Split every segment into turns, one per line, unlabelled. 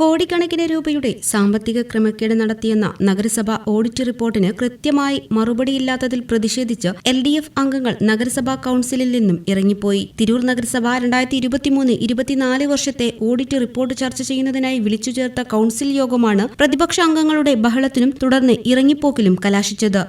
കോടിക്കണക്കിന് രൂപയുടെ സാമ്പത്തിക ക്രമക്കേട് നടത്തിയെന്ന നഗരസഭ ഓഡിറ്റ് റിപ്പോർട്ടിന് കൃത്യമായി മറുപടിയില്ലാത്തതിൽ പ്രതിഷേധിച്ച് എൽ ഡി എഫ് അംഗങ്ങൾ നഗരസഭാ കൌൺസിലിൽ നിന്നും ഇറങ്ങിപ്പോയി. തിരൂർ നഗരസഭ രണ്ടായിരത്തി ഇരുപത്തിമൂന്ന് ഇരുപത്തിനാല് വർഷത്തെ ഓഡിറ്റ് റിപ്പോർട്ട് ചർച്ച ചെയ്യുന്നതിനായി വിളിച്ചു ചേർത്ത കൌൺസിൽ യോഗമാണ് പ്രതിപക്ഷ അംഗങ്ങളുടെ ബഹളത്തിനും തുടർന്ന് ഇറങ്ങിപ്പോക്കിലും കലാശിച്ചത്.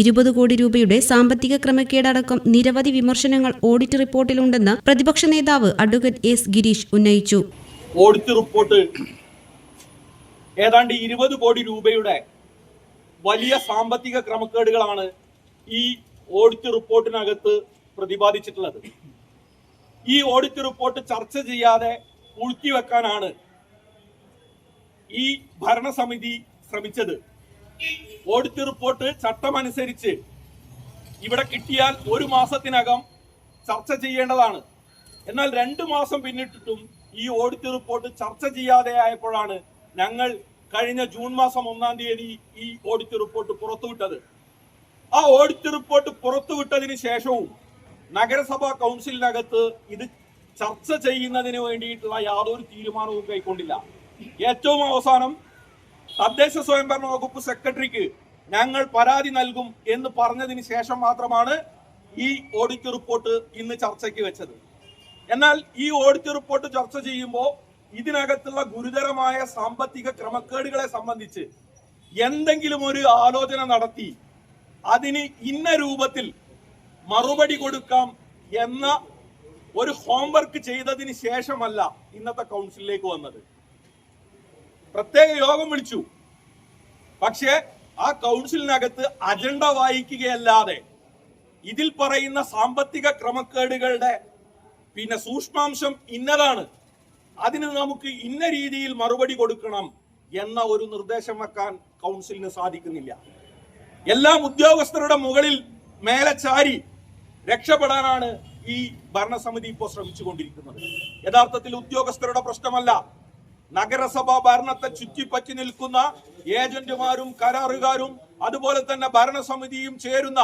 ഇരുപത് കോടി രൂപയുടെ സാമ്പത്തിക ക്രമക്കേടടക്കം നിരവധി വിമർശനങ്ങൾ ഓഡിറ്റ് റിപ്പോർട്ടിലുണ്ടെന്ന് പ്രതിപക്ഷ നേതാവ് അഡ്വക്കേറ്റ് എസ് ഗിരീഷ് ഉന്നയിച്ചു.
ഓഡിറ്റ് റിപ്പോർട്ട് ഏതാണ്ട് ഇരുപത് കോടി രൂപയുടെ വലിയ സാമ്പത്തിക ക്രമക്കേടുകളാണ് ഈ ഓഡിറ്റ് റിപ്പോർട്ടിനകത്ത് പ്രതിപാദിച്ചിട്ടുള്ളത്. ഈ ഓഡിറ്റ് റിപ്പോർട്ട് ചർച്ച ചെയ്യാതെ പൂഴ്ത്തിവെക്കാനാണ് ഈ ഭരണസമിതി ശ്രമിച്ചത്. ഓഡിറ്റ് റിപ്പോർട്ട് ചട്ടമനുസരിച്ച് ഇവിടെ കിട്ടിയാൽ ഒരു മാസത്തിനകം ചർച്ച ചെയ്യേണ്ടതാണ്. എന്നാൽ രണ്ടു മാസം പിന്നിട്ടിട്ടും ഈ ഓഡിറ്റ് റിപ്പോർട്ട് ചർച്ച ചെയ്യാതെ ആയപ്പോഴാണ് ഞങ്ങൾ കഴിഞ്ഞ ജൂൺ മാസം ഒന്നാം തീയതി ഈ ഓഡിറ്റ് റിപ്പോർട്ട് പുറത്തുവിട്ടത്. ആ ഓഡിറ്റ് റിപ്പോർട്ട് പുറത്തുവിട്ടതിന് ശേഷവും നഗരസഭാ കൗൺസിലിനകത്ത് ഇത് ചർച്ച ചെയ്യുന്നതിന് വേണ്ടിയിട്ടുള്ള യാതൊരു തീരുമാനവും കൈക്കൊണ്ടില്ല. ഏറ്റവും അവസാനം തദ്ദേശ സ്വയംഭരണ വകുപ്പ് സെക്രട്ടറിക്ക് ഞങ്ങൾ പരാതി നൽകും എന്ന് പറഞ്ഞതിന് ശേഷം മാത്രമാണ് ഈ ഓഡിറ്റ് റിപ്പോർട്ട് ഇന്ന് ചർച്ചയ്ക്ക് വെച്ചത്. എന്നാൽ ഈ ഓഡിറ്റ് റിപ്പോർട്ട് ചർച്ച ചെയ്യുമ്പോൾ ഇതിനകത്തുള്ള ഗുരുതരമായ സാമ്പത്തിക ക്രമക്കേടുകളെ സംബന്ധിച്ച് എന്തെങ്കിലും ഒരു ആലോചന നടത്തി അതിന് ഇന്ന രൂപത്തിൽ മറുപടി കൊടുക്കാം എന്ന ഒരു ഹോംവർക്ക് ചെയ്തതിന് ശേഷമല്ല ഇന്നത്തെ കൗൺസിലിലേക്ക് വന്നത്. പ്രത്യേക യോഗം വിളിച്ചു. പക്ഷേ ആ കൗൺസിലിനകത്ത് അജണ്ട വായിക്കുകയല്ലാതെ ഇതിൽ പറയുന്ന സാമ്പത്തിക ക്രമക്കേടുകളുടെ പിന്നെ സൂക്ഷ്മാംശം ഇന്നതാണ്. അതിന് നമുക്ക് ഇന്ന രീതിയിൽ മറുപടി കൊടുക്കണം എന്ന ഒരു നിർദ്ദേശം വെക്കാൻ കൗൺസിലിന് സാധിക്കുന്നില്ല. എല്ലാം ഉദ്യോഗസ്ഥരുടെ മുകളിൽ മേലെ ചാരി രക്ഷപ്പെടാനാണ് ഈ ഭരണസമിതി ഇപ്പോൾ ശ്രമിച്ചുകൊണ്ടിരിക്കുന്നത്. യഥാർത്ഥത്തിൽ ഉദ്യോഗസ്ഥരുടെ പ്രശ്നമല്ല. നഗരസഭാ ഭരണത്തെ ചുറ്റിപ്പറ്റി നിൽക്കുന്ന ഏജന്റുമാരും കരാറുകാരും അതുപോലെ തന്നെ ഭരണസമിതിയും ചേരുന്ന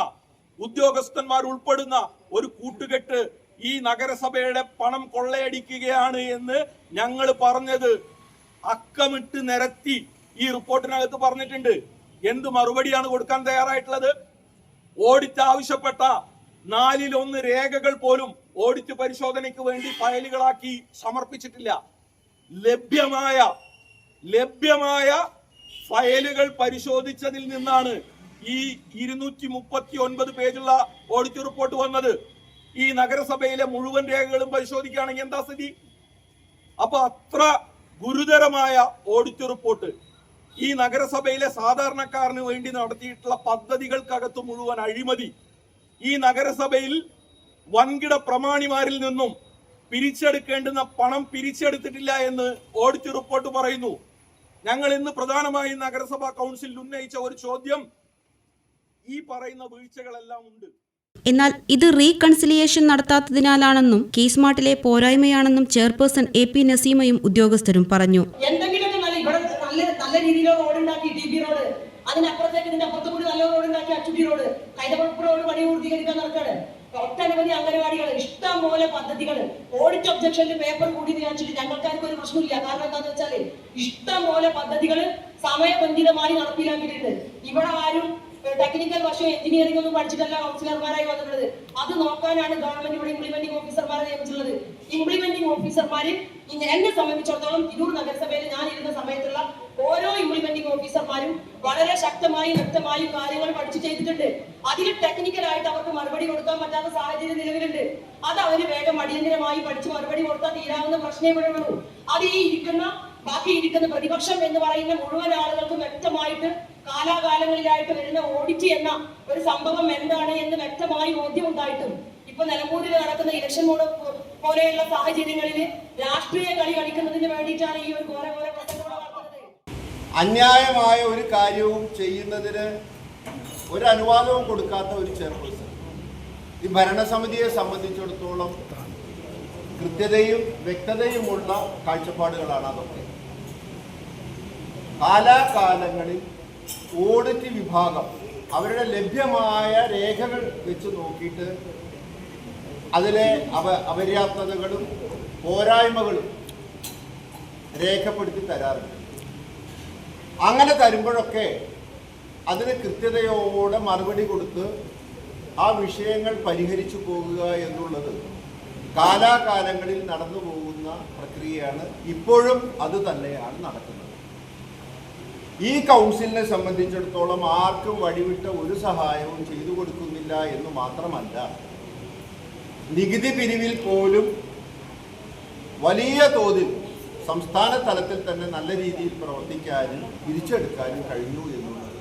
ഉദ്യോഗസ്ഥന്മാർ ഉൾപ്പെടുന്ന ഒരു കൂട്ടുകെട്ട് ഈ നഗരസഭയുടെ പണം കൊള്ളയടിക്കുകയാണ് എന്ന് ഞങ്ങൾ പറഞ്ഞത് അക്കമിട്ട് നിരത്തി ഈ റിപ്പോർട്ടിനകത്ത് പറഞ്ഞിട്ടുണ്ട്. എന്ത് മറുപടിയാണ് കൊടുക്കാൻ തയ്യാറായിട്ടുള്ളത്? ഓഡിറ്റ് ആവശ്യപ്പെട്ട നാലിലൊന്ന് രേഖകൾ പോലും ഓഡിറ്റ് പരിശോധനയ്ക്ക് വേണ്ടി ഫയലുകളാക്കി സമർപ്പിച്ചിട്ടില്ല. ലഭ്യമായ ലഭ്യമായ ഫയലുകൾ പരിശോധിച്ചതിൽ നിന്നാണ് ഈ ഇരുന്നൂറ്റി മുപ്പത്തി ഒൻപത് പേജുള്ള ഓഡിറ്റ് റിപ്പോർട്ട് വന്നത്. ഈ നഗരസഭയിലെ മുഴുവൻ രേഖകളും പരിശോധിക്കുകയാണെങ്കിൽ എന്താ സ്ഥിതി? അപ്പൊ അത്ര ഗുരുതരമായ ഓഡിറ്റ് റിപ്പോർട്ട് ഈ നഗരസഭയിലെ സാധാരണക്കാരന് വേണ്ടി നടത്തിയിട്ടുള്ള പദ്ധതികൾക്കകത്ത് മുഴുവൻ അഴിമതി. ഈ നഗരസഭയിൽ വൻകിട പ്രമാണിമാരിൽ നിന്നും പിരിച്ചെടുക്കേണ്ടുന്ന പണം പിരിച്ചെടുത്തിട്ടില്ല എന്ന് ഓഡിറ്റ് റിപ്പോർട്ട് പറയുന്നു. ഞങ്ങൾ ഇന്ന് പ്രധാനമായും നഗരസഭാ കൗൺസിലിൽ ഉന്നയിച്ച ഒരു ചോദ്യം. ഈ പറയുന്ന വീഴ്ചകളെല്ലാം ഉണ്ട്.
എന്നാൽ ഇത് റീകൺസിലിയേഷൻ നടത്താത്തതിനാലാണെന്നും കേസ്മാർട്ടിലെ പോരായ്മയാണെന്നും ചെയർപേഴ്സൺ എ പി നസീമയും ഉദ്യോഗസ്ഥരും പറഞ്ഞു.
എന്തെങ്കിലുമൊക്കെ നല്ല നല്ല നല്ല റോഡ് ഉണ്ടാക്കി ടി റോഡ് അതിനപ്പുറത്തേക്ക് ഇതിന്റെ അപ്പുറത്തുകൂടി നല്ല റോഡ് ഉണ്ടാക്കി അച്ചുട്ടി റോഡ് കൈതപ്പുറപ്പ് റോഡ് പണി പൂർത്തീകരിക്കാൻ നടക്കാണ്. ഒട്ടനവധി അംഗനവാടികൾ ഇഷ്ടം പോലെ പദ്ധതികൾ. ഓഡിറ്റ് ഒബ്ജക്ഷനിൽ പേപ്പർ കൂടി വിചാരിച്ചിട്ട് ഞങ്ങൾക്കാർക്ക് ഒരു പ്രശ്നമില്ല കാരണം എന്താന്ന് വെച്ചാൽ ഇഷ്ടം പോലെ പദ്ധതികൾ സമയബന്ധിതമായി നടപ്പിലാക്കിയിട്ടുണ്ട്. ഇവിടെ ആരും ടെക്നിക്കൽ വശം എഞ്ചിനീയറിംഗ് ഒന്നും പഠിച്ചിട്ടല്ല കൗൺസിലർമാരായി വന്നിട്ടുള്ളത്. അത് നോക്കാനാണ് ഗവൺമെന്റ് ഇവിടെ ഇംപ്ലിമെന്റിംഗ് ഓഫീസർമാരെ നിയമിച്ചിട്ടുള്ളത്. ഇംപ്ലിമെന്റിംഗ് ഓഫീസർമാര് എന്നെ സംബന്ധിച്ചിടത്തോളം തിരൂർ നഗരസഭയിൽ ഞാൻ ഇരുന്ന സമയത്തുള്ള ഓരോ ഇംപ്ലിമെന്റിംഗ് ഓഫീസർമാരും വളരെ ശക്തമായും വ്യക്തമായും കാര്യങ്ങൾ പഠിച്ചു ചെയ്തിട്ടുണ്ട്. അതിൽ ടെക്നിക്കലായിട്ട് അവർക്ക് മറുപടി കൊടുക്കാൻ പറ്റാത്ത സാഹചര്യം നിലവിലുണ്ട്. അത് അവർ വേഗം അടിയന്തരമായി പഠിച്ച് മറുപടി കൊടുത്താൽ തീരാവുന്ന പ്രശ്നമേ ഇവിടെ അത് ഈ ഇരിക്കുന്ന ബാക്കി ഇരിക്കുന്ന പ്രതിപക്ഷം എന്ന് പറയുന്ന മുഴുവൻ ആളുകൾക്കും വ്യക്തമായിട്ട് കാലാകാലങ്ങളിലായിട്ട് വരുന്ന ഓഡിറ്റ് എന്ന ഒരു സംഭവം എന്താണ് എന്ന് വ്യക്തമായി ബോധ്യമുണ്ടായിട്ടും ഇപ്പൊ നിലമ്പൂരിൽ നടക്കുന്ന ഇലക്ഷൻ പോലെയുള്ള സാഹചര്യങ്ങളിൽ രാഷ്ട്രീയ കളി കളിക്കുന്നതിന് വേണ്ടിയിട്ടാണ് ഈ ഒരു ഘോര ഘോര
അന്യായമായ ഒരു കാര്യവും ചെയ്യുന്നതിന് ഒരു അനുവാദവും കൊടുക്കാത്ത ഒരു ചെയർപേഴ്സൺ. ഈ ഭരണസമിതിയെ സംബന്ധിച്ചിടത്തോളം കൃത്യതയും വ്യക്തതയുമുള്ള കാഴ്ചപ്പാടുകളാണ് അതൊക്കെ. കാലാകാലങ്ങളിൽ ഓഡിറ്റ് വിഭാഗം അവരുടെ ലഭ്യമായ രേഖകൾ വെച്ച് നോക്കിയിട്ട് അതിലെ അവ അപര്യാപ്തതകളും പോരായ്മകളും രേഖപ്പെടുത്തി തരാറുണ്ട്. അങ്ങനെ തരുമ്പോഴൊക്കെ അതിന് കൃത്യതയോടെ മറുപടി കൊടുത്ത് ആ വിഷയങ്ങൾ പരിഹരിച്ചു പോകുക എന്നുള്ളത് കാലാകാലങ്ങളിൽ നടന്നു പോകുന്ന പ്രക്രിയയാണ്. ഇപ്പോഴും അത് തന്നെയാണ് നടക്കുന്നത്. ഈ കൗൺസിലിനെ സംബന്ധിച്ചിടത്തോളം ആർക്കും വഴിവിട്ട ഒരു സഹായവും ചെയ്തു കൊടുക്കുന്നില്ല എന്ന് മാത്രമല്ല നികുതി പിരിവിൽ പോലും വലിയ തോതിൽ സംസ്ഥാന തലത്തിൽ തന്നെ നല്ല രീതിയിൽ പ്രവർത്തിക്കാനും തിരിച്ചെടുക്കാനും കഴിഞ്ഞു എന്നുള്ളത്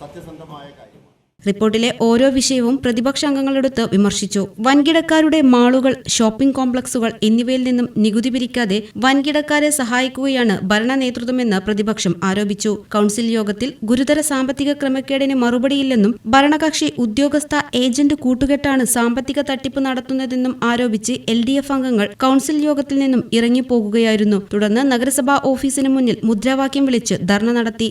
സത്യസന്ധമായ കാര്യമാണ്
റിപ്പോർട്ടിലെ ഓരോ വിഷയവും പ്രതിപക്ഷ അംഗങ്ങളെടുത്ത് വിമർശിച്ചു. വൻകിടക്കാരുടെ മാളുകൾ ഷോപ്പിംഗ് കോംപ്ലക്സുകൾ എന്നിവയിൽ നിന്നും നികുതി പിരിക്കാതെ വൻകിടക്കാരെ സഹായിക്കുകയാണ് ഭരണ നേതൃത്വമെന്ന് പ്രതിപക്ഷം ആരോപിച്ചു. കൌൺസിൽ യോഗത്തിൽ ഗുരുതര സാമ്പത്തിക ക്രമക്കേടിന് മറുപടിയില്ലെന്നും ഭരണകക്ഷി ഉദ്യോഗസ്ഥ ഏജന്റ് കൂട്ടുകെട്ടാണ് സാമ്പത്തിക തട്ടിപ്പ് നടത്തുന്നതെന്നും ആരോപിച്ച് എൽ ഡി എഫ് അംഗങ്ങൾ കൌൺസിൽ യോഗത്തിൽ നിന്നും ഇറങ്ങിപ്പോകുകയായിരുന്നു. തുടർന്ന് നഗരസഭാ ഓഫീസിന് മുന്നിൽ മുദ്രാവാക്യം വിളിച്ച് ധർണ നടത്തി.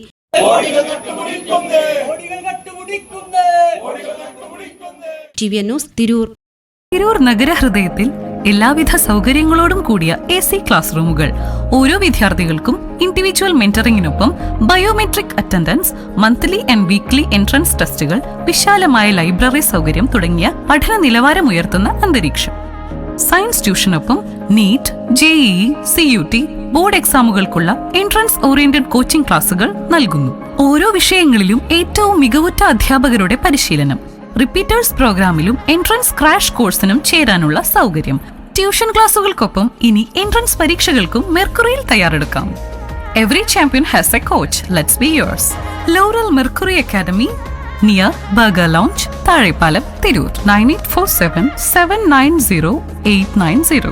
തിരൂർ. നഗരഹൃദയത്തിൽ എല്ലാവിധ സൗകര്യങ്ങളോടും കൂടിയ എ സി ക്ലാസ് റൂമുകൾ. ഓരോ വിദ്യാർത്ഥികൾക്കും individual മെന്ററിംഗിനൊപ്പം biometric attendance monthly and weekly entrance ടെസ്റ്റുകൾ വിശാലമായ ലൈബ്രറി സൗകര്യം തുടങ്ങിയ പഠന നിലവാരമുയർത്തുന്ന അന്തരീക്ഷം. Science ട്യൂഷനൊപ്പം NEET JEE C U T board എക്സാമുകൾക്കുള്ള entrance oriented coaching ക്ലാസുകൾ നൽകുന്നു. ഓരോ വിഷയങ്ങളിലും ഏറ്റവും മികവുറ്റ അധ്യാപകരുടെ പരിശീലനം. റിപ്പീറ്റേഴ്സ് പ്രോഗ്രാമിലും എൻട്രൻസ് ക്രാഷ് കോഴ്സിനും ചേരാനുള്ള സൗകര്യം. ട്യൂഷൻ ക്ലാസുകൾക്കൊപ്പം ഇനി എൻട്രൻസ് പരീക്ഷകൾക്കും മെർക്കുറിയിൽ തയ്യാറെടുക്കാം. Every champion has a coach let's be yours Laurel Mercury Academy near burger lounge Thazhepalam Tirur nine eight four seven seven nine zero eight nine zero